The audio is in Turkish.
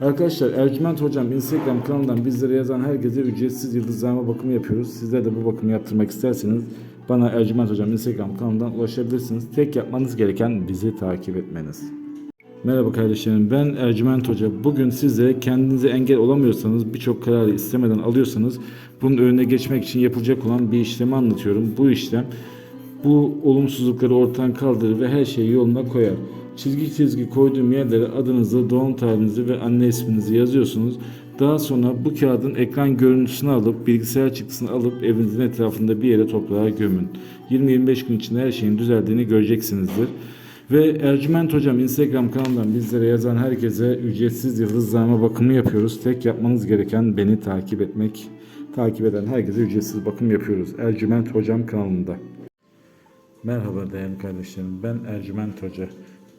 Arkadaşlar Ercüment Hocam Instagram kanalından bizlere yazan herkese ücretsiz yıldızlama bakımı yapıyoruz. Sizler de bu bakımı yaptırmak isterseniz bana Ercüment Hocam Instagram kanalından ulaşabilirsiniz. Tek yapmanız gereken bizi takip etmeniz. Merhaba kardeşlerim ben Ercüment Hoca. Bugün size kendinize engel olamıyorsanız birçok kararı istemeden alıyorsanız bunun önüne geçmek için yapılacak olan bir işlemi anlatıyorum. Bu işlem bu olumsuzlukları ortadan kaldırır ve her şeyi yoluna koyar. Çizgi çizgi koyduğum yerlere adınızı, doğum tarihinizi ve anne isminizi yazıyorsunuz. Daha sonra bu kağıdın ekran görüntüsünü alıp bilgisayar çıktısını alıp evinizin etrafında bir yere toprağa gömün. 20-25 gün içinde her şeyin düzeldiğini göreceksinizdir. Ve Ercüment Hocam Instagram kanalından bizlere yazan herkese ücretsiz yıldızlama bakımı yapıyoruz. Tek yapmanız gereken beni takip etmek. Takip eden herkese ücretsiz bakım yapıyoruz. Ercüment Hocam kanalında. Merhaba değerli kardeşlerim. Ben Ercüment Hoca.